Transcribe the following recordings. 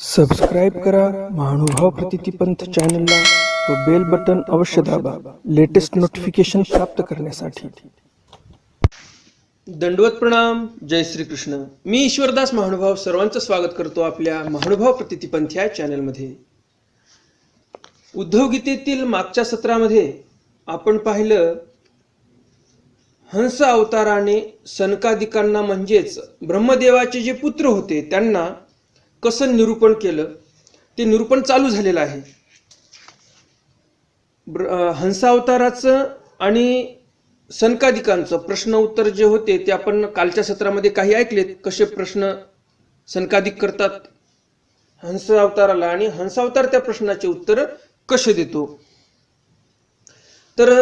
Subscribe करा महानुभाव प्रतितीपंथ चॅनलला व बेल बटन अवश्य दाबा लेटेस्ट नोटिफिकेशन प्राप्त करण्यासाठी. दंडवत प्रणाम जय श्री कृष्ण मी ईश्वरदास महानुभाव सर्वांचं स्वागत करतो आपल्या महानुभाव प्रतितीपंथ या चॅनलमध्ये उद्धव गीतेतील मागच्या सत्रामध्ये आपण पाहिलं हंस अवताराने सनकादिकांना म्हणजेच ब्रह्मदेवाचे जे पुत्र होते त्यांना कसं निरूपण केलं? ते निरूपण चालू झालेलं आहे. हंसावताराचं आणि सनकादिकांचं प्रश्न उत्तर जे होते ते आपण कालच्या सत्रामध्ये काही ऐकलेत. कसे प्रश्न सनकादिक करतात? हंसावताराला आणि हंसावतार त्या प्रश्नाचे उत्तर कसे देतो? तर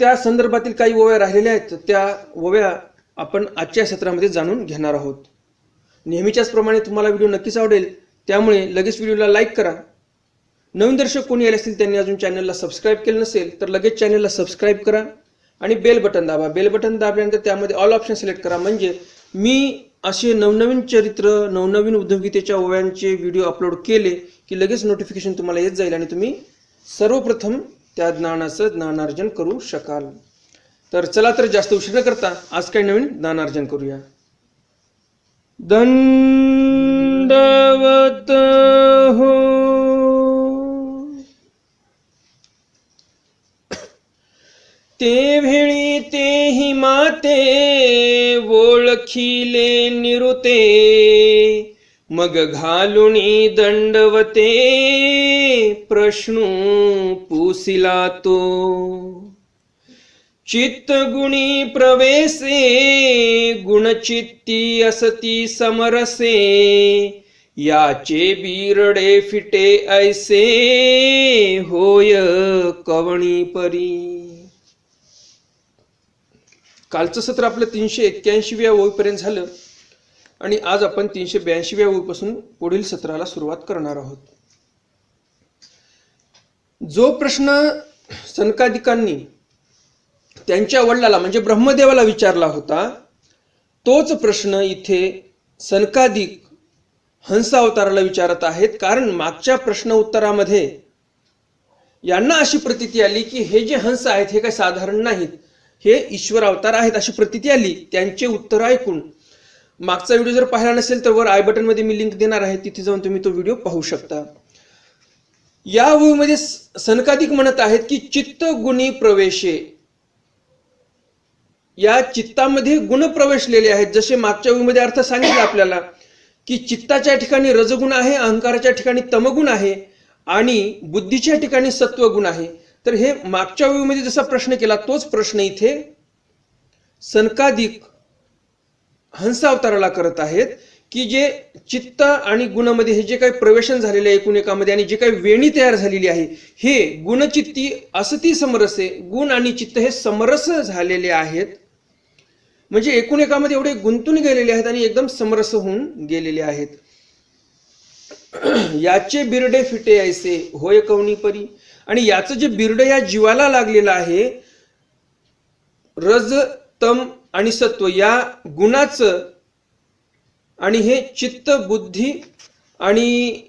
त्या संदर्भातील काही ओव्या राहिलेल्या आहेत. त्या ओव्या आपण आजच्या सत्रामध्ये जाणून घेणार आहोत. नेहमीच्याच प्रमाणे तुम्हाला व्हिडिओ नक्कीच आवडेल. त्यामुळे लगेच व्हिडिओला लाईक करा. नवीन दर्शक कोणी आले असतील त्यांनी अजून चॅनलला सबस्क्राईब केलं नसेल तर लगेच चॅनलला सबस्क्राईब करा आणि बेल बटन दाबा. बेल बटन दाबल्यानंतर त्यामध्ये ऑल ऑप्शन सिलेक्ट करा. म्हणजे मी असे नवनवीन चरित्र नवनवीन उद्योगितेच्या ओव्यांचे व्हिडिओ अपलोड केले की लगेच नोटिफिकेशन तुम्हाला येत जाईल आणि तुम्ही सर्वप्रथम त्या ज्ञानाचं ज्ञानार्जन करू शकाल. तर चला तर जास्त उशीर न करता आज काही नवीन ज्ञानार्जन करूया. दंडवत हो। ते भेळी तेही माते ओळखिले निरुते मग घालुनी दंडवते प्रश्नू पुसिला तो। चित्तगुणी प्रवेसे गुणचित्ती असती समरसे. याचे बीरडे फिटे ऐसे होय कवणी परी. कालचं सत्र आपलं तीनशे एक्क्याऐंशीव्या ओळीपर्यंत झालं. आणि आज आपण तीनशे ब्याऐंशीव्या ओळीपासून पुढील सत्राला सुरुवात करणार आहोत. जो प्रश्न सनकादिकांनी त्यांच्या वडिलाला म्हणजे ब्रह्मदेवाला विचारला होता तोच प्रश्न इथे सनकादिक हंसावताराला विचारत आहेत. कारण मागच्या प्रश्न उत्तरामध्ये यांना अशी प्रतीती आली की हे जे हंस आहेत हे काही साधारण नाहीत. हे ईश्वर अवतार आहेत अशी प्रतीती आली. त्यांचे उत्तर ऐकून मागचा व्हिडिओ जर पाहिला नसेल तर वर आय बटनमध्ये मी लिंक देणार आहे. तिथे जाऊन तुम्ही तो व्हिडिओ पाहू शकता. या ओळीमध्ये स- सनकादिक म्हणत आहेत की चित्त गुणी प्रवेशे. या चित्तामध्ये गुण प्रवेशलेले आहेत. जसे मागच्या वेळीमध्ये अर्थ सांगितलं आपल्याला की चित्ताच्या ठिकाणी रजगुण आहे अहंकाराच्या ठिकाणी तमगुण आहे आणि बुद्धीच्या ठिकाणी सत्वगुण आहे. तर हे मागच्या वेळीमध्ये जसा प्रश्न केला तोच प्रश्न इथे सनकादिक हंसावताराला करत आहेत की जे चित्त आणि गुणामध्ये हे जे काही प्रवेशन झालेले आहे एकूण एकामध्ये आणि जे काही वेणी तयार झालेली आहे हे गुणचित्ती असती समरसे गुण आणि चित्त हे समरस झालेले आहेत. म्हणजे एकूण एकामध्ये एवढे गुंतून गेलेले आहेत आणि एकदम समरस होऊन गेलेले आहेत. याचे बिरडे फिटे ऐसे होय कवणी परी. आणि याचं जे बिरडं या जीवाला लागलेलं आहे रज तम आणि सत्व या गुणाचं आणि हे चित्त बुद्धी आणि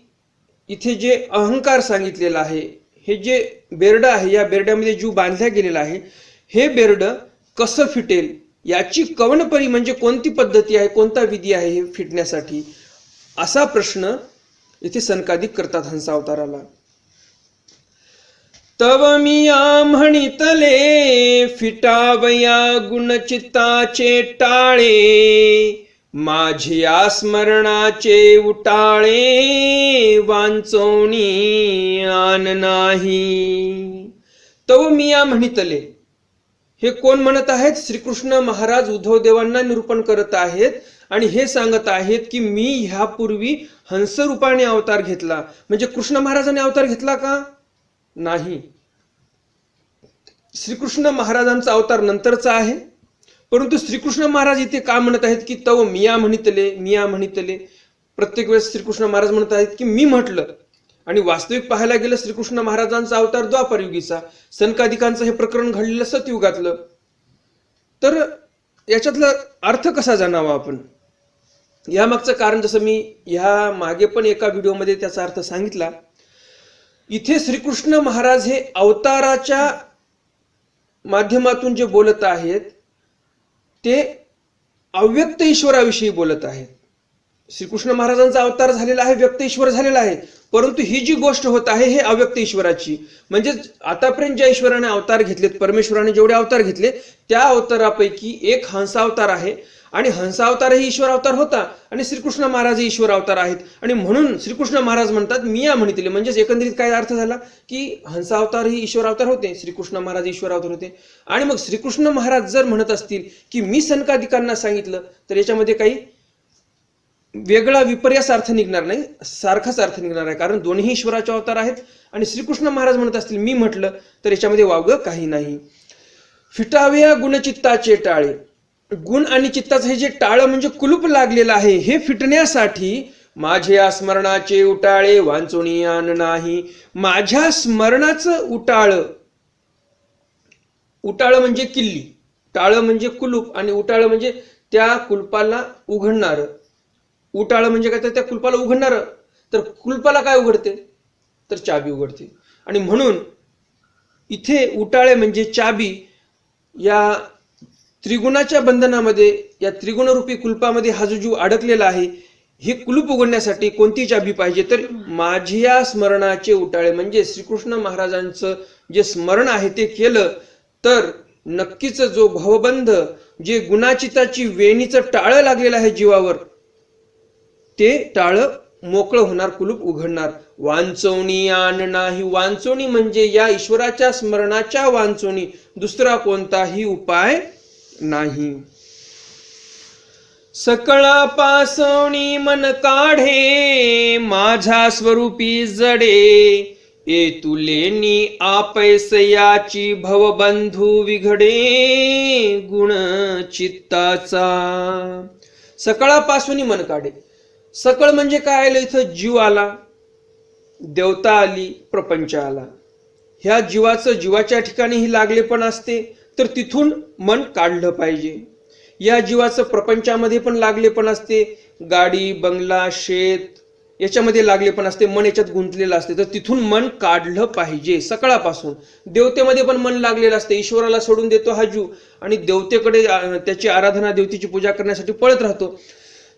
इथे जे अहंकार सांगितलेला आहे हे जे बेरडं आहे या बेरड्यामध्ये जीव बांधल्या गेलेला आहे हे बेरडं कसं फिटेल? याची कवनपरी म्हणजे कोणती पद्धती आहे कोणता विधी आहे हे फिटण्यासाठी? असा प्रश्न इथे सनकादिक करतात हंसावताराला तव मिया म्हणितले फिटावया गुणचित्ताचे टाळे माझिया स्मरणाचे उटाळे वांचवणी आन नाही. तव मिया म्हणितले हे कोण म्हणत आहेत? श्रीकृष्ण महाराज उद्धव देवांना निरूपण करत आहेत आणि हे सांगत आहेत की मी ह्यापूर्वी हंस रूपाने अवतार घेतला. म्हणजे कृष्ण महाराजाने अवतार घेतला का? नाही. श्रीकृष्ण महाराजांचा अवतार नंतरचा आहे. परंतु श्रीकृष्ण महाराज इथे का म्हणत आहेत की तव मिया म्हणितले मिया म्हणितले? प्रत्येक वेळेस श्रीकृष्ण महाराज म्हणत आहेत की मी म्हटलं आणि वास्तविक पाहायला गेलं श्रीकृष्ण महाराजांचा अवतार द्वापरयुगीचा सनकादिकांचं हे प्रकरण घडलेलं सतयुगातलं. तर याच्यातला अर्थ कसा जाणावा आपण? यामागचं कारण जसं मी ह्या मागे पण एका व्हिडिओमध्ये त्याचा अर्थ सांगितला. इथे श्रीकृष्ण महाराज हे अवताराच्या माध्यमातून जे बोलत आहेत ते अव्यक्त ईश्वराविषयी बोलत आहेत. श्रीकृष्ण महाराजांचा अवतार झालेला आहे व्यक्त ईश्वर झालेला आहे. परंतु ही जी गोष्ट होत आहे हे अव्यक्त ईश्वराची. म्हणजेच आतापर्यंत ज्या ईश्वराने अवतार घेतलेत परमेश्वराने जेवढे अवतार घेतले त्या अवतारापैकी एक हंसावतार आहे. आणि हंसावतार ही ईश्वर अवतार होता आणि श्रीकृष्ण महाराज हे ईश्वर अवतार आहेत. आणि म्हणून श्रीकृष्ण महाराज म्हणतात मी या म्हणतील. म्हणजेच एकंदरीत काय अर्थ झाला? की हंसावतार ही ईश्वर अवतार होते श्रीकृष्ण महाराज ईश्वर अवतार होते. आणि मग श्रीकृष्ण महाराज जर म्हणत असतील की मी सनकादिकांना सांगितलं तर याच्यामध्ये काही वेगळा विपर्यास अर्थ निघणार नाही सारखाच अर्थ निघणार आहे. कारण दोन्ही ईश्वराचे अवतार आहेत आणि श्रीकृष्ण महाराज म्हणत असतील मी म्हटलं तर याच्यामध्ये वावगं काही नाही. फिटाव्या गुणचित्ताचे टाळे. गुण आणि चित्ताचं हे जे टाळं म्हणजे कुलूप लागलेलं आहे हे फिटण्यासाठी माझ्या स्मरणाचे उटाळे वांचोणी आण नाही. माझ्या स्मरणाचं उटाळ. उटाळ म्हणजे किल्ली. टाळं म्हणजे कुलूप आणि उटाळ म्हणजे त्या कुलपाला उघडणारं. उटाळं म्हणजे काय? तर त्या कुलपाला उघडणार. तर कुलपाला काय उघडते? तर चाबी उघडते. आणि म्हणून इथे उटाळे म्हणजे चाबी या त्रिगुणाच्या बंधनामध्ये या त्रिगुणरूपी कुलपामध्ये हा जो जीव अडकलेला आहे हे कुलूप उघडण्यासाठी कोणती चाबी पाहिजे? तर माझ्या स्मरणाचे उटाळे म्हणजे श्रीकृष्ण महाराजांचं जे स्मरण आहे ते केलं तर नक्कीच जो भवबंध जे गुणाचिताची वेणीचं टाळं लागलेलं आहे जीवावर ते टाळं मोकळं होणार कुलूप उघडणार. वांचवणी आण नाही. वांचवणी म्हणजे या ईश्वराच्या स्मरणाच्या वांचवणी. दुसरा कोणताही उपाय नाही. सकळा पासवणी मन काढे माझा स्वरूपी जडे. ए तुलेनी आपैसयाची भवबंधू विघडे गुण चित्ताचा सकाळापासून मन काढे. सकळ म्हणजे काय आलं इथं? जीव आला देवता आली प्रपंच आला. ह्या जीवाचं जीवाच्या ठिकाणीही लागले पण असते तर तिथून मन काढलं पाहिजे. या जीवाचं प्रपंचामध्ये पण लागले पण असते गाडी बंगला शेत याच्यामध्ये लागले पण असते मन याच्यात गुंतलेलं असते तर तिथून मन काढलं पाहिजे सकाळपासून. देवतेमध्ये पण मन लागलेलं असते ईश्वराला सोडून देतो हा जीव आणि देवतेकडे त्याची आराधना देवतेची पूजा करण्यासाठी पळत राहतो.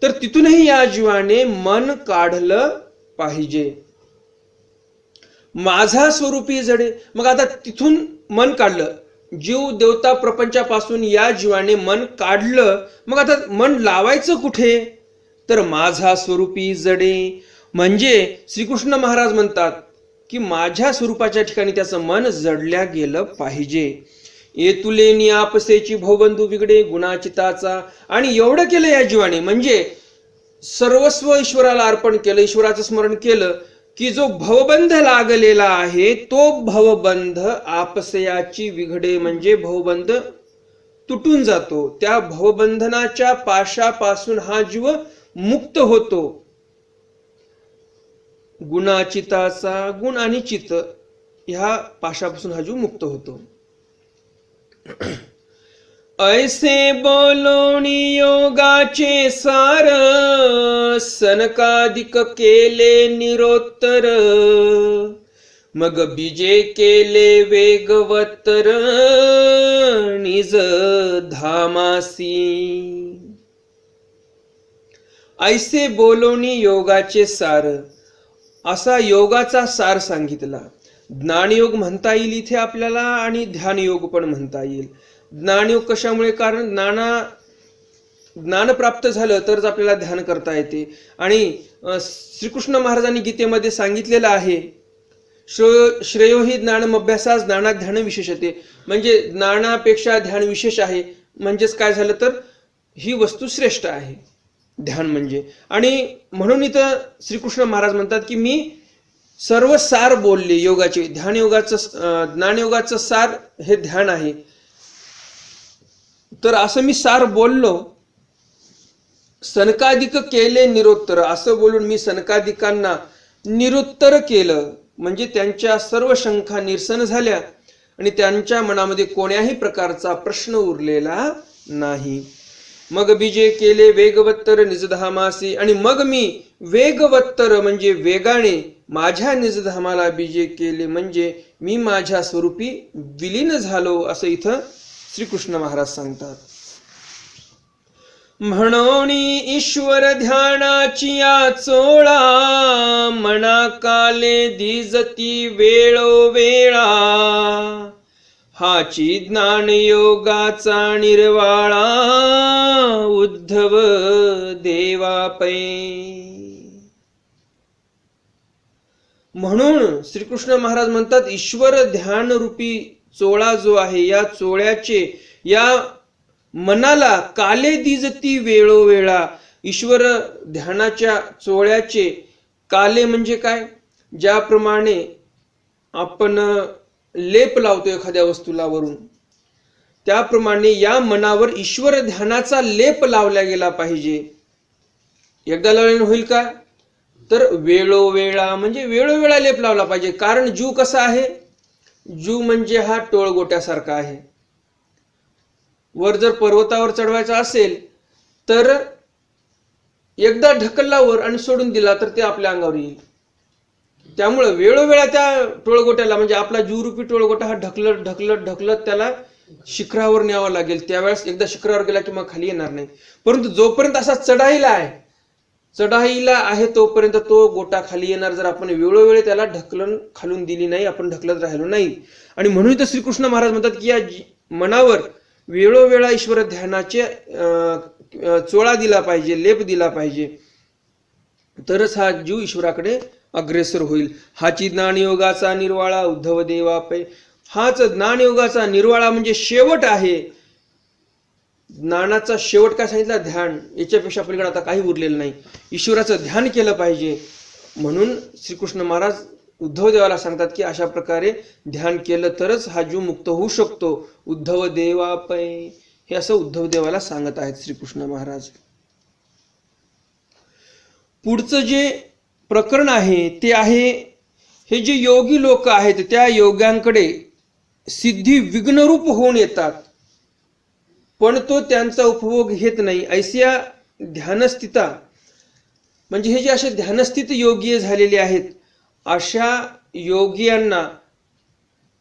तर तिथूनही या जीवाने मन काढलं पाहिजे. माझा स्वरूपी जडे मग आता तिथून मन काढलं. जीव देवता प्रपंचापासून या जीवाने मन काढलं. मग आता मन लावायचं कुठे? तर माझा स्वरूपी जडे म्हणजे श्रीकृष्ण महाराज म्हणतात की माझ्या स्वरूपाच्या ठिकाणी त्याचं मन जडल्या गेलं पाहिजे. ये तुले आपसेची भवबंधू बिगडे गुणाचिताचा. आणि एवढं केलं या जीवाने म्हणजे सर्वस्व ईश्वराला अर्पण केलं ईश्वराचं स्मरण केलं की जो भवबंध लागलेला आहे तो भवबंध आपसयाची विघडे म्हणजे भवबंध तुटून जातो. त्या भवबंधनाच्या पाशापासून हा जीव मुक्त होतो. गुणाचिताचा गुण आणि चित ह्या पाशापासून हा जीव मुक्त होतो. ऐसे बोलोणी योगाचे सार सनकादिक केले निरोत्तर. मग बीजे केले वेगवत्तर निज धामासी. ऐसे बोलोणी योगाचे सार असा योगाचा सार सांगितला. ज्ञानयोग म्हणता येईल इथे आपल्याला आणि ध्यानयोग पण म्हणता येईल. ज्ञानयोग कशामुळे? कारण ज्ञाना ज्ञान प्राप्त झालं तरच आपल्याला ध्यान करता येते. आणि श्रीकृष्ण महाराजांनी गीतेमध्ये सांगितलेलं आहे श्रेय श्रेयो ही ज्ञानम अभ्यासास ज्ञानात ध्यान विशेषते. म्हणजे ज्ञानापेक्षा ध्यान विशेष आहे म्हणजेच काय झालं तर ही वस्तू श्रेष्ठ आहे ध्यान म्हणजे. आणि म्हणून इथं श्रीकृष्ण महाराज म्हणतात की मी सर्व सार बोलले योगाचे ध्यान योगाचं ज्ञानयोगाचं सार हे ध्यान आहे. तर असं मी सार बोललो सनकादिक केले निरुत्तर. असं बोलून मी सनकादिकांना निरुत्तर केलं. म्हणजे त्यांच्या सर्व शंका निरसन झाल्या आणि त्यांच्या मनामध्ये कोण्याही प्रकारचा प्रश्न उरलेला नाही. मग बीजे केले वेगवत्तर निजधामासी आणि मग मी वेगवत्तर म्हणजे वेगाने माझ्या निजधामाला बीजे केले म्हणजे मी माझ्या स्वरूपी विलीन झालो असं इथं श्रीकृष्ण महाराज सांगतात. म्हणून ईश्वर ध्यानाची या चोळा मना काले दिजती वेळोवेळा. हाची ज्ञान योगाचा निर्वाळा उद्धव देवा पै म्हणून श्रीकृष्ण महाराज म्हणतात ईश्वर ध्यान रूपी चोळा जो आहे या चोळ्याचे या मनाला काले दिजती वेळोवेळा ईश्वर ध्यानाच्या चोळ्याचे काले म्हणजे काय? ज्याप्रमाणे आपण लेप लावतो एखाद्या वस्तूला वरून त्याप्रमाणे या मनावर ईश्वर ध्यानाचा लेप लावला गेला पाहिजे. एकदा लावल्याने होईल का? तर वेळोवेळा म्हणजे वेळोवेळा लेप लावला पाहिजे. कारण जीव कसा आहे? जीव म्हणजे हा टोळगोट्यासारखा आहे. वर जर पर्वतावर चढवायचा असेल तर एकदा ढकलला वर आणि सोडून दिला तर ते आपल्या अंगावर येईल. त्यामुळं वेळोवेळा त्या टोळगोट्याला म्हणजे आपला जीवरूपी टोळगोटा हा ढकलत ढकलत ढकलत त्याला शिखरावर न्यावा लागेल. त्यावेळेस एकदा शिखरावर गेला की मग खाली येणार नाही. परंतु जोपर्यंत असा चढाईला आहे चढाईला आहे तोपर्यंत तो गोटा खाली येणार जर आपण वेळोवेळी त्याला ढकलन खालून दिली नाही आपण ढकलत राहिलो नाही. आणि म्हणून तर श्रीकृष्ण महाराज म्हणतात की या मनावर वेळोवेळा ईश्वर ध्यानाचे चोळा दिला पाहिजे लेप दिला पाहिजे. तरच हा जीव ईश्वराकडे अग्रेसर होईल. हाची ज्ञानयोगाचा निर्वाळा उद्धव देवा पै हाच ज्ञानयोगाचा निर्वाळा म्हणजे शेवट आहे. ज्ञानाचा शेवट काय सांगितला? ध्यान. याच्यापेक्षा पलीकडे आता काही उरलेलं नाही. ईश्वराचं ध्यान केलं पाहिजे. म्हणून श्रीकृष्ण महाराज उद्धव देवाला सांगतात की अशा प्रकारे ध्यान केलं तरच हा जीव मुक्त होऊ शकतो. उद्धव देवा पै हे असं उद्धव देवाला सांगत आहेत श्रीकृष्ण महाराज. पुढचं जे प्रकरण आहे ते आहे हे जे योगी लोक आहेत त्या योग्यांकडे सिद्धी विघ्नरूप होऊन येतात. पण तो त्यांचा उपभोग घेत नाही. ऐसिया ध्यानस्थिता म्हणजे हे जे असे ध्यानस्थित योगी झालेले आहेत अशा योगियांना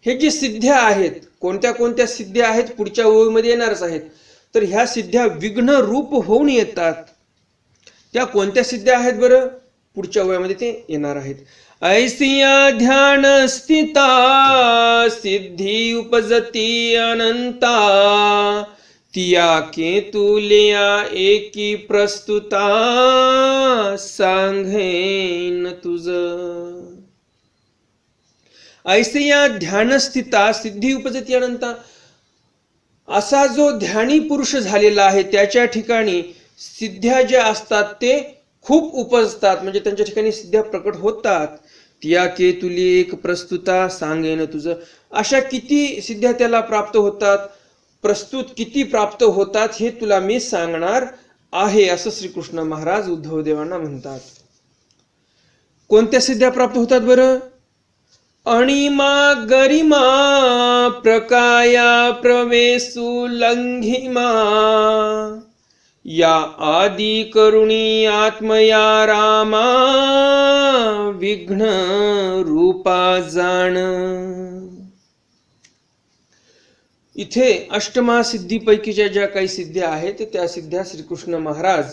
हे जे सिद्ध्या आहेत कोणत्या कोणत्या सिद्ध्या आहेत पुढच्या ओळीमध्ये येणारच आहेत तर ह्या सिद्ध्या विघ्न रूप होऊन येतात. त्या कोणत्या सिद्ध्या आहेत बरं? पुढच्या वयामध्ये ते येणार आहेत. ऐसिया ध्यान स्थिता सिद्धी उपजती अनंता. तिया केतुलिया एकी प्रस्तुता सांगेन तुझ. ऐसिया ध्यान स्थिता सिद्धी उपजती अनंता. असा जो ध्यानी पुरुष झालेला आहे त्याच्या ठिकाणी सिद्ध्या ज्या असतात ते खूप उपजतात म्हणजे त्यांच्या ठिकाणी सिद्ध्या प्रकट होतात. तिया के तुली एक प्रस्तुता सांगेन तुझं. अशा किती सिद्ध्या त्याला प्राप्त होतात प्रस्तुत किती प्राप्त होतात हे तुला मी सांगणार आहे असं श्रीकृष्ण महाराज उद्धव देवांना म्हणतात. कोणत्या सिद्ध्या प्राप्त होतात बरं? अणिमा गरिमा प्रकाया प्रवेशु लंघिमा. या आदि करुणी आत्मया रामा विघ्न रूपा जाण. इथे अष्टमा सिद्धीपैकीच्या ज्या काही सिद्ध्या आहेत त्या सिद्ध्या श्रीकृष्ण महाराज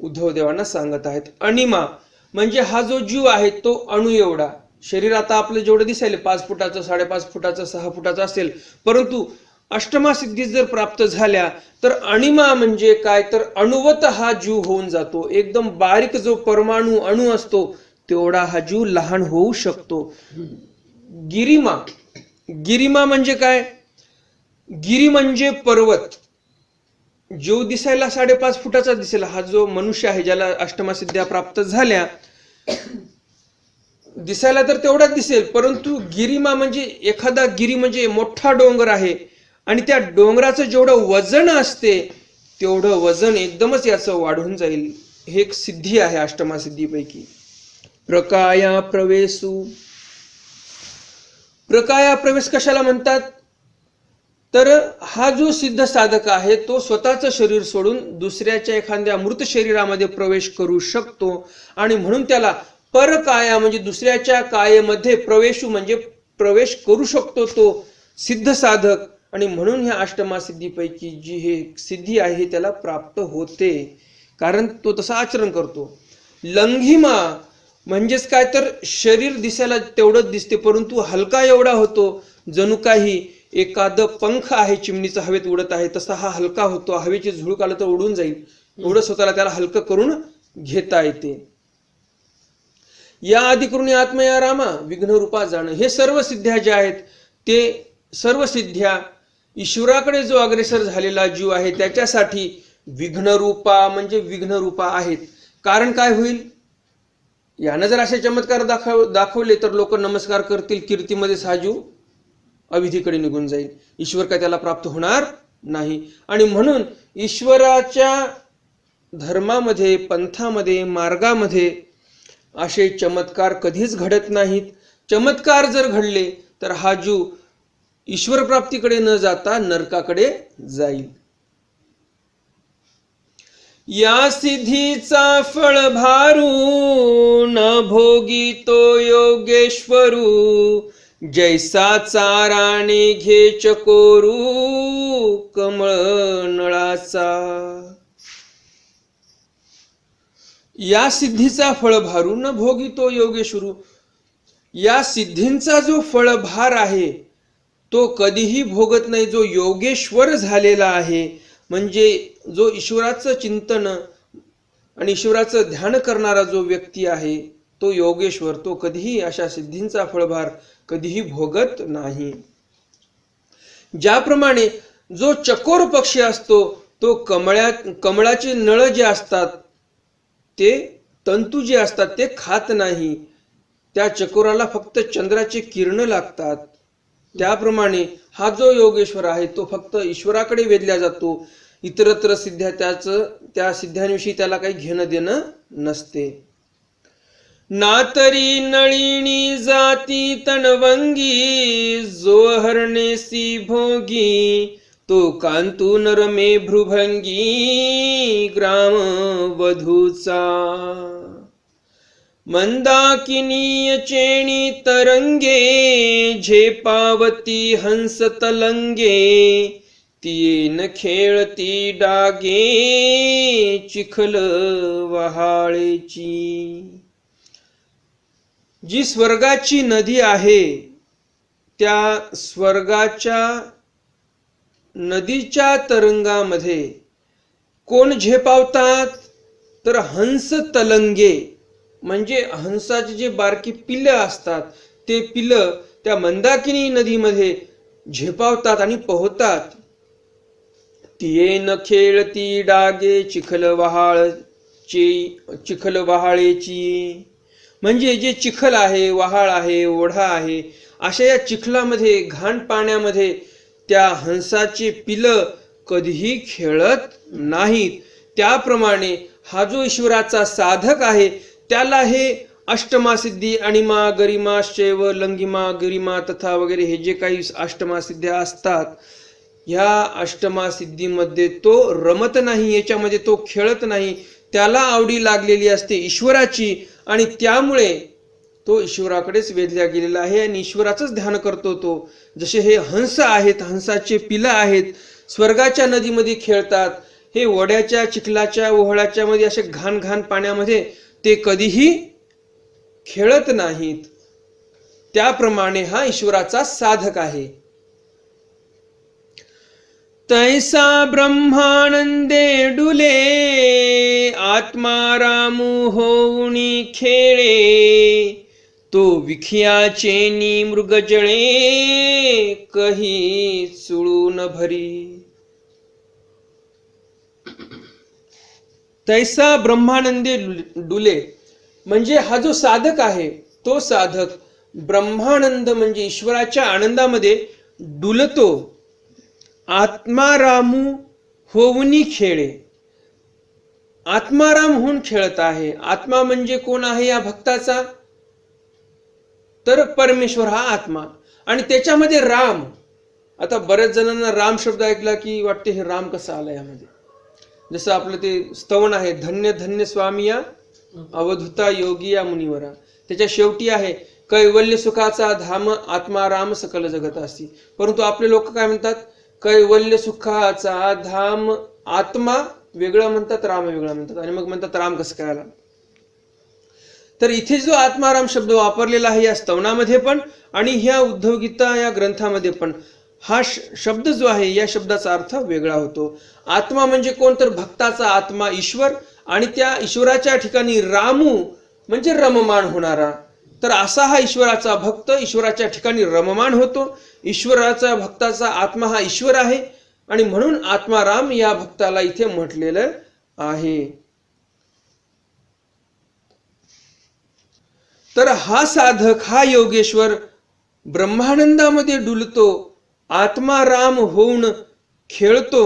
उद्धव देवांना सांगत आहेत. अणिमा म्हणजे हा जो जीव आहे तो अणु एवढा. शरीर आता आपलं जेवढं दिसायला पाच फुटाचं साडेपाच फुटाचं सहा फुटाचं असेल परंतु अष्टमा सिद्धी जर प्राप्त झाल्या तर अणिमा म्हणजे काय? तर अणुवत हा जीव होऊन जातो. एकदम बारीक जो परमाणू अणु असतो तेवढा हा जीव लहान होऊ शकतो. गिरिमा. गिरिमा म्हणजे काय? गिरी म्हणजे पर्वत. जीव दिसायला साडेपाच फुटाचा दिसेल. हा जो मनुष्य आहे ज्याला अष्टमा सिद्ध्या प्राप्त झाल्या दिसायला तर तेवढाच दिसेल. परंतु गिरिमा म्हणजे एखादा गिरी म्हणजे मोठा डोंगर आहे. आणि त्या डोंगराचं जेवढं वजन असते तेवढं वजन एकदमच याचं वाढून जाईल. हे एक सिद्धी आहे अष्टमा सिद्धीपैकी प्रकाया प्रवेशू प्रकाया प्रवेश कशाला म्हणतात? तर हा जो सिद्ध साधक आहे तो स्वतःचं शरीर सोडून दुसऱ्याच्या एखाद्या मृत शरीरामध्ये प्रवेश करू शकतो आणि म्हणून त्याला परकाया म्हणजे दुसऱ्याच्या कायेमध्ये प्रवेशू म्हणजे प्रवेश करू शकतो तो सिद्ध साधक. आणि म्हणून ह्या अष्टमा सिद्धीपैकी जी हे सिद्धी आहे हे त्याला प्राप्त होते. कारण तो तसा आचरण करतो. लंघिमा म्हणजेच काय तर शरीर दिसायला तेवढंच दिसते परंतु हलका एवढा होतो जणू काही एखादं पंख आहे चिमणीचा हवेत उडत आहे तसा हा हलका होतो. हवेची झुळूक आलं तर उडून जाईल. एवढं स्वतःला त्याला हलकं करून घेता येते. या आधी करून आत्मया रामा विघ्नरूपा जाणं. हे सर्व सिद्ध्या ज्या आहेत ते सर्व सिद्ध्या ईश्वराकडे जो अग्रेसर झालेला जीव आहे त्याच्यासाठी विघ्नरूपा म्हणजे विघ्नरूपा आहेत. कारण काय होईल? यानं जर असे चमत्कार दाखव दाखवले तर लोक नमस्कार करतील कीर्तीमध्ये साजू अविधीकडे निघून जाईल. ईश्वर काय त्याला प्राप्त होणार नाही. आणि म्हणून ईश्वराच्या धर्मामध्ये पंथामध्ये मार्गामध्ये असे चमत्कार कधीच घडत नाहीत. चमत्कार जर घडले तर हा जीव ईश्वर प्राप्तीकडे न जाता नरकाकडे जाईल. या सिद्धीचा फळ भारू न भोगी तो योगेश्वरू. जैसा चाराने घे चकोरू कमळ नळाचा. या सिद्धीचा फळभारू न भोगी तो योगेश्वरू. या सिद्धींचा जो फळभार आहे तो कधीही भोगत नाही जो योगेश्वर झालेला आहे म्हणजे जो ईश्वराचं चिंतन आणि ईश्वराचं ध्यान करणारा जो व्यक्ती आहे तो योगेश्वर तो कधीही अशा सिद्धींचा फळभार कधीही भोगत नाही. ज्याप्रमाणे जो चकोर पक्षी असतो तो कमळ्या कमळाचे नळ जे असतात ते तंतू जे असतात ते खात नाही. त्या चकोराला फक्त चंद्राचे किरण लागतात. त्याप्रमाणे हा जो योगेश्वर आहे तो फक्त ईश्वराकडे वेधला जातो. इतरत्र सिद्ध्या त्याच त्या सिद्ध्यांविषयी त्याला काही घेणं देणं नसते. नातरी नळिणी जाती तणवंगी जो हरणेसी भोगी तो कांतू नरमे भ्रुभंगी ग्राम वधूचा मंदाकिनीय चेणी तरंगे झेपावती हंस तलंगे तीन खेळती डागे चिखल वहाळेची. जी स्वर्गाची नदी आहे त्या स्वर्गाच्या नदीच्या तरंगामध्ये कोण झेपावतात? तर हंस तलंगे. म्हणजे हंसाचे जे बारकी पिल्लं असतात ते पिल्लं त्या मंदाकिनी नदीमध्ये झेपावतात आणि पोहतात. तिये न खेळती डागे चिखल वहाळची चिखल वहाळेची. म्हणजे जे चिखल आहे वहाळ आहे ओढा आहे अशा या चिखलामध्ये घाण पाण्यामध्ये त्या हंसाची पिलं कधीही खेळत नाहीत. त्याप्रमाणे हा जो ईश्वराचा साधक आहे त्याला हे अष्टमा सिद्धी अणिमा गरिमा शैव लंगिमा गरिमा तथा वगैरे हे जे काही अष्टमा सिद्ध्या असतात ह्या अष्टमा सिद्धीमध्ये तो रमत नाही याच्यामध्ये तो खेळत नाही त्याला आवडी लागलेली असते ईश्वराची आणि त्यामुळे तो ईश्वराकडेच वेधल्या गेलेला आहे आणि ईश्वराचंच ध्यान करतो तो. जसे हे हंस आहेत हंसाचे पिलं आहेत स्वर्गाच्या नदीमध्ये खेळतात हे वड्याच्या चिखलाच्या ओहळाच्या मध्ये असे घाण घाण पाण्यामध्ये ते कधीही खेळत नाहीत. त्याप्रमाणे हा ईश्वराचा साधक आहे. तैसा ब्रह्मानंदे डुले आत्मा रामू होऊनी खेळे तो विखियाचे नि मृगजळे कही चुळून भरी. तैसा ब्रह्मानंदे डुले. म्हणजे हा जो साधक आहे तो साधक ब्रह्मानंद म्हणजे ईश्वराच्या आनंदामध्ये डुलतो. आत्मारामू होऊनी खेळे. आत्माराम होऊन खेळत आहे. आत्मा म्हणजे कोण आहे या भक्ताचा? तर परमेश्वर हा आत्मा. आणि त्याच्यामध्ये राम. आता बऱ्याच जणांना राम शब्द ऐकला की वाटते हे राम कसं आला यामध्ये. जसं आपलं ते स्तवन आहे धन्य धन्य स्वामी या अवधूता योगी या मुनिवरा. त्याच्या शेवटी आहे कैवल्य सुखाचा धाम आत्मा राम सकल जगत असती परंतु आपले लोक काय म्हणतात? कैवल्य सुखाचा धाम आत्मा वेगळं म्हणतात राम वेगळं म्हणतात. आणि मग म्हणतात राम कसं करायला तर इथे जो आत्माराम शब्द वापरलेला आहे या स्तवनामध्ये पण आणि ह्या उद्धव गीता या ग्रंथामध्ये पण. हा श- शब्द जो आहे या शब्दाचा अर्थ वेगळा होतो. आत्मा म्हणजे कोण? तर भक्ताचा आत्मा ईश्वर आणि त्या ईश्वराच्या ठिकाणी रामू म्हणजे रममान होणारा. तर असा हा ईश्वराचा भक्त ईश्वराच्या ठिकाणी रममान होतो. ईश्वराचा भक्ताचा आत्मा हा ईश्वर आहे आणि म्हणून आत्माराम या भक्ताला इथे म्हटलेलं आहे. तर हा साधक हा योगेश्वर ब्रह्मानंदामध्ये डुलतो. आत्माराम होऊन खेळतो.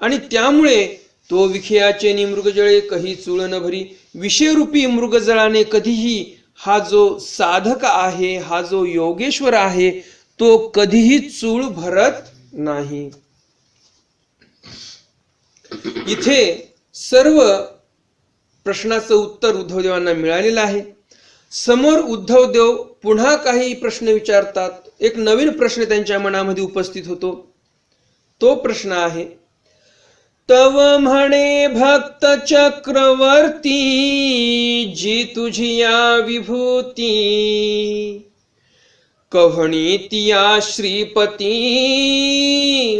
आणि त्यामुळे तो विखयाचे नि मृगजळे कही चुळ न भरी विषयरूपी मृगजळाने कधीही हा जो साधक आहे हा जो योगेश्वर आहे तो कधीही चूळ भरत नाही. इथे सर्व प्रश्नाचं उत्तर उद्धवदेवांना मिळालेलं आहे. समोर उद्धव देव पुन्हा काही प्रश्न विचारतात. एक नवीन प्रश्न त्यांच्या मनामध्ये उपस्थित होतो. तो प्रश्न आहे तव म्हणे भक्त चक्रवर्ती जी तुझी या विभूती. कव्हणी तिया श्रीपती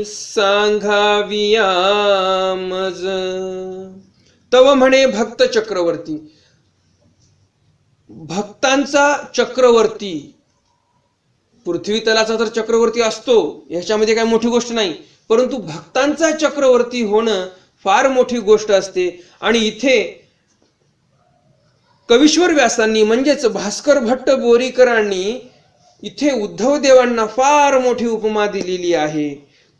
सांगाविया मज. तव म्हणे भक्त चक्रवर्ती भक्तांचा चक्रवर्ती पृथ्वी तलाचा तर चक्रवर्ती असतो ह्याच्यामध्ये काही मोठी गोष्ट नाही. परंतु भक्तांचा चक्रवर्ती होणं फार मोठी गोष्ट असते. आणि इथे कविश्वर व्यासांनी म्हणजेच भास्कर भट्ट बोरीकरांनी इथे उद्धव देवांना फार मोठी उपमा दिलेली आहे.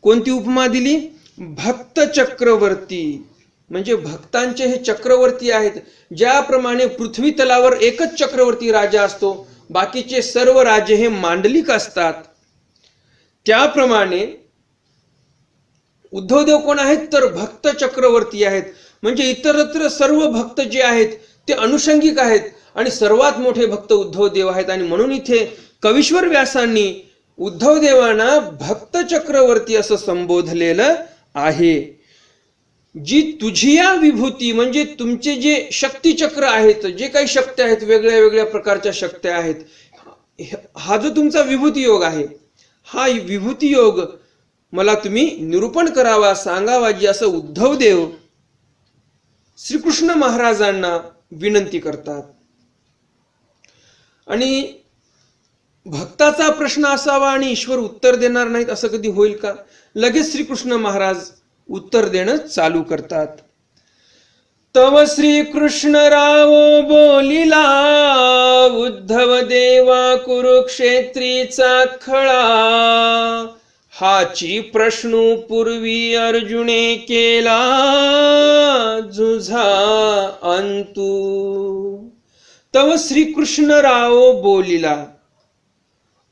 कोणती उपमा दिली? भक्त चक्रवर्ती. म्हणजे भक्तांचे हे चक्रवर्ती आहेत ज्याप्रमाणे पृथ्वी तलावर एकच चक्रवर्ती राजा असतो बाकीचे सर्व राजे हे मांडलिक असतात. त्याप्रमाणे उद्धवदेव कोण आहेत तर भक्त चक्रवर्ती आहेत. म्हणजे इतरत्र सर्व भक्त जे आहेत ते अनुषंगिक आहेत आणि सर्वात मोठे भक्त उद्धवदेव आहेत. आणि म्हणून इथे कविश्वर व्यासांनी उद्धवदेवांना भक्त चक्रवर्ती असं संबोधलेलं आहे. जी तुझी या विभूती म्हणजे तुमचे जे शक्तिचक्र आहेत जे काही शक्त्या आहेत वेगळ्या वेगळ्या प्रकारच्या शक्त्या आहेत हा जो तुमचा विभूती योग आहे हा विभूती योग मला तुम्ही निरूपण करावा सांगावा जी असं उद्धवदेव श्रीकृष्ण महाराजांना विनंती करतात. आणि भक्ताचा प्रश्न असावा आणि ईश्वर उत्तर देणार नाहीत असं कधी होईल का? लगेच श्रीकृष्ण महाराज उत्तर देणं चालू करतात. तव श्री कृष्ण रावो बोलिला उद्धव देवा कुरुक्षेत्रीचा खळा. हाची प्रश्न पूर्वी अर्जुने केला जुझा अंतू. तव श्रीकृष्ण राव बोलिला.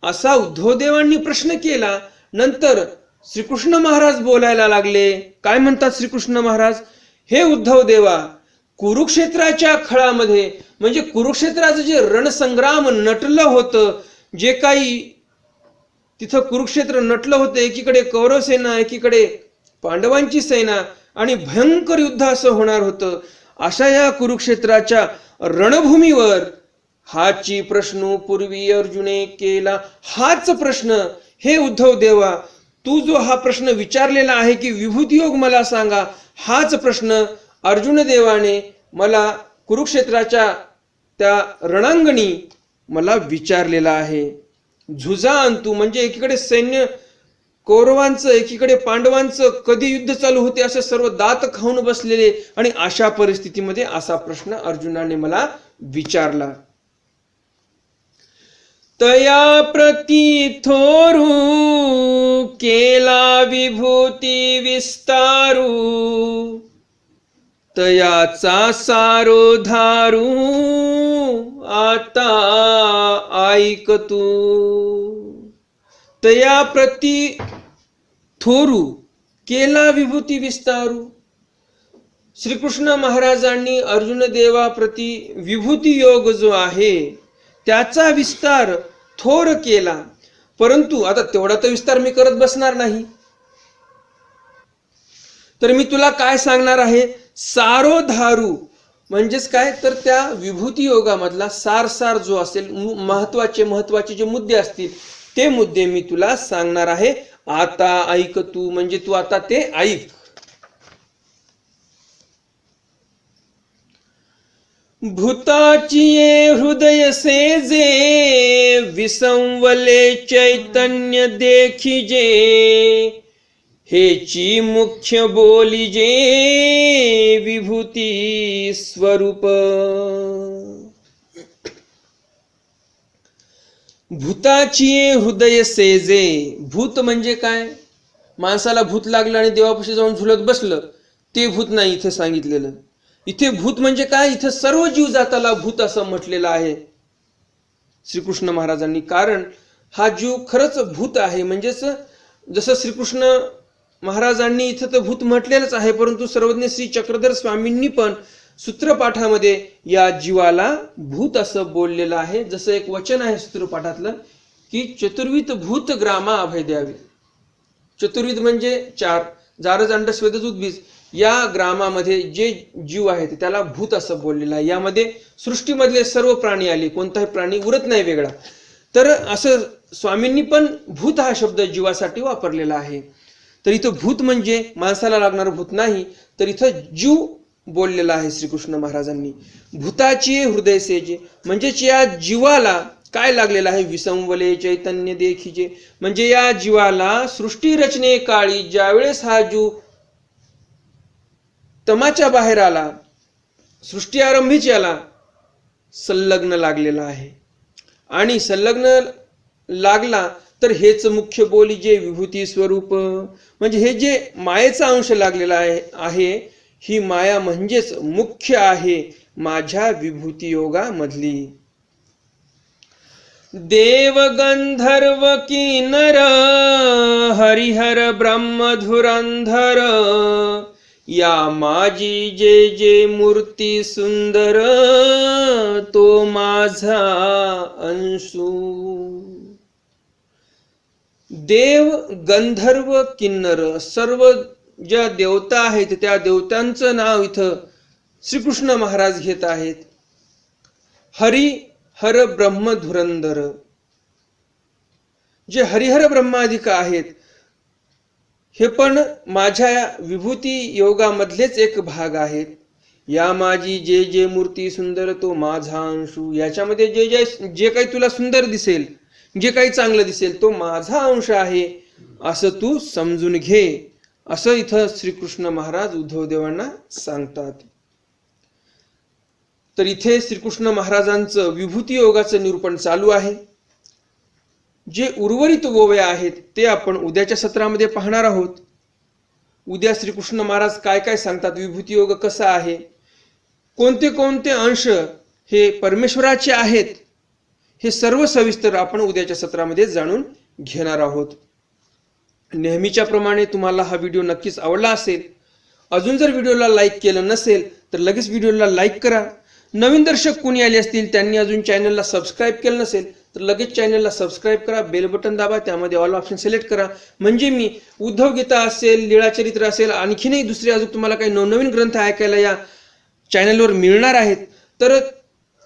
असा उद्धवदेवांनी प्रश्न केला. नंतर श्रीकृष्ण महाराज बोलायला लागले. काय म्हणतात श्रीकृष्ण महाराज? हे उद्धव देवा कुरुक्षेत्राच्या खळामध्ये म्हणजे कुरुक्षेत्राचं जे रणसंग्राम नटलं होतं जे काही तिथं कुरुक्षेत्र नटलं होतं एकीकडे कौरव सेना एकीकडे पांडवांची सेना आणि भयंकर युद्ध असं होणार होतं. अशा या कुरुक्षेत्राच्या रणभूमीवर हाची प्रश्न पूर्वी अर्जुने केला. हाच प्रश्न हे उद्धव देवा तू जो हा प्रश्न विचारलेला आहे की विभूतयोग मला सांगा हाच प्रश्न अर्जुन देवाने मला कुरुक्षेत्राच्या त्या रणांगणी मला विचारलेला आहे. झुजा अंतू म्हणजे एकीकडे सैन्य कौरवांचं एकीकडे पांडवांचं कधी युद्ध चालू होते असे सर्व दात खाऊन बसलेले आणि अशा परिस्थितीमध्ये असा प्रश्न अर्जुनाने मला विचारला. तया प्रती थोरू केला विभूती विस्तारू। तयाचा सारो धारू आता ऐक तू। तया प्रती थोरू केला विभूती विस्तारू। श्रीकृष्ण महाराजांनी अर्जुन देवाप्रती विभूती योग जो आहे त्याचा विस्तार थोर केला. परंतु आता तेवढा तर विस्तार मी करत बसणार नाही. तर मी तुला काय सांगणार आहे? सारो धारू. म्हणजेच काय? तर त्या विभूती योगामधला सार सार जो असेल महत्त्वाचे महत्त्वाचे जे मुद्दे असतील ते मुद्दे मी तुला सांगणार आहे. आता ऐक तू म्हणजे तू आता ते ऐक. भूताचिये हृदय हृदय सेजे विसंवले चैतन्य देखिजे. हेची मुख्य बोलिजे विभूती स्वरूप. भूताचिये हृदय सेजे भूत म्हणजे काय? माणसाला भूत लागलं आणि देवापाशी जाऊन झुलत बसलं ते भूत नाही इथे सांगितलेलं. इथे भूत म्हणजे काय? इथे सर्व जीव जाताला भूत असं म्हटलेलं आहे. श्रीकृष्ण महाराजांनी. कारण हा जीव खरंच भूत आहे. म्हणजेच जसं श्रीकृष्ण महाराजांनी इथं तर भूत म्हटलेलंच आहे परंतु सर्वज्ञ श्री चक्रधर स्वामींनी पण सूत्रपाठामध्ये या जीवाला भूत असं बोललेलं आहे. जसं एक वचन आहे सूत्रपाठातलं की चतुर्विध भूत ग्रामा अभय द्यावी. चतुर्विध म्हणजे चार. जारज अंडस्वेदज उद्भीज या ग्रामामध्ये जे जीव आहेत त्याला भूत असं बोललेलं आहे. यामध्ये सृष्टीमधले सर्व प्राणी आले कोणताही प्राणी उरत नाही वेगळा. तर असं स्वामींनी पण भूत हा शब्द जीवासाठी वापरलेला आहे. तर इथं भूत म्हणजे माणसाला लागणारं भूत नाही तर इथं जीव बोललेला आहे श्रीकृष्ण महाराजांनी. भूताची हृदय सेजे म्हणजेच या जीवाला काय लागलेलं आहे? विसंवले चैतन्य देखीचे म्हणजे या जीवाला सृष्टी रचने काळी ज्यावेळेस हा जीव तमाच्या बाहेर आला सृष्टी आरंभीच याला संलग्न लागलेला आहे. आणि संलग्न लागला तर हेच मुख्य बोली जे विभूती स्वरूप म्हणजे हे जे मायेचा अंश लागलेला आहे आहे ही माया म्हणजेच मुख्य आहे माझ्या विभूती योगामधली देव गंधर्व किनर हरिहर ब्रह्म धुरंधर या माझी जे जे मूर्ती सुंदर तो माझा अंशू. देव गंधर्व किन्नर सर्व ज्या देवता आहेत त्या देवतांचं नाव इथं श्रीकृष्ण महाराज घेत आहेत. हरी हर ब्रह्म धुरंधर. जे हरिहर ब्रह्माधिक आहेत हे पण माझ्या विभूती योगामधलेच एक भाग आहेत या माझी जे जे मूर्ती सुंदर तो माझा अंशू. याच्यामध्ये जे जे जे काही तुला सुंदर दिसेल जे काही चांगलं दिसेल तो माझा अंश आहे. असं तू समजून घे. असं इथं श्रीकृष्ण महाराज उद्धव देवांना सांगतात. तर इथे श्रीकृष्ण महाराजांचं विभूती योगाचं निरूपण चालू आहे. जे उर्वरित ओव्या आहेत ते आपण उद्याच्या सत्रामध्ये पाहणार आहोत. उद्या श्रीकृष्ण महाराज काय काय सांगतात विभूती योग कसा आहे? कोणते कोणते अंश हे परमेश्वराचे आहेत? हे सर्व सविस्तर आपण उद्याच्या सत्रामध्ये जाणून घेणार आहोत. नेहमीच्या प्रमाणे तुम्हाला हा व्हिडिओ नक्कीच आवडला असेल. अजून जर व्हिडिओला लाईक केलं नसेल तर लगेच व्हिडिओला लाईक करा. नवीन दर्शक कोणी आले असतील त्यांनी अजून चॅनलला सबस्क्राईब केलं नसेल तर लगेच चॅनलला सबस्क्राईब करा बेल बटन दाबा त्यामध्ये ऑल ऑप्शन सिलेक्ट करा. म्हणजे मी उद्धव गीता असेल लीळाचरित्र असेल आणखीनही दुसरे अजून तुम्हाला काही नवनवीन ग्रंथ ऐकायला या चॅनलवर मिळणार आहेत. तर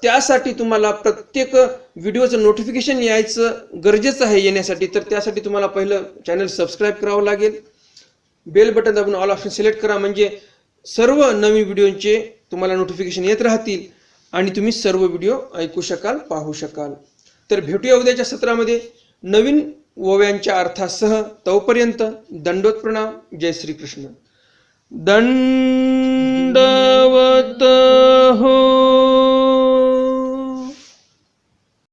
त्यासाठी तुम्हाला प्रत्येक व्हिडिओचं नोटिफिकेशन यायचं गरजेचं आहे येण्यासाठी. तर त्यासाठी तुम्हाला पहिलं चॅनल सबस्क्राईब करावं लागेल. बेल बटन दाबून ऑल ऑप्शन सिलेक्ट करा. म्हणजे सर्व नवीन व्हिडिओचे तुम्हाला नोटिफिकेशन येत राहतील आणि तुम्ही सर्व व्हिडिओ ऐकू शकाल पाहू शकाल. तर भेटूया उद्याच्या सत्रामध्ये. नवीन ओव्यांच्या अर्थासह तोपर्यंत दंडोत प्रणाम जय श्रीकृष्ण. दंडवत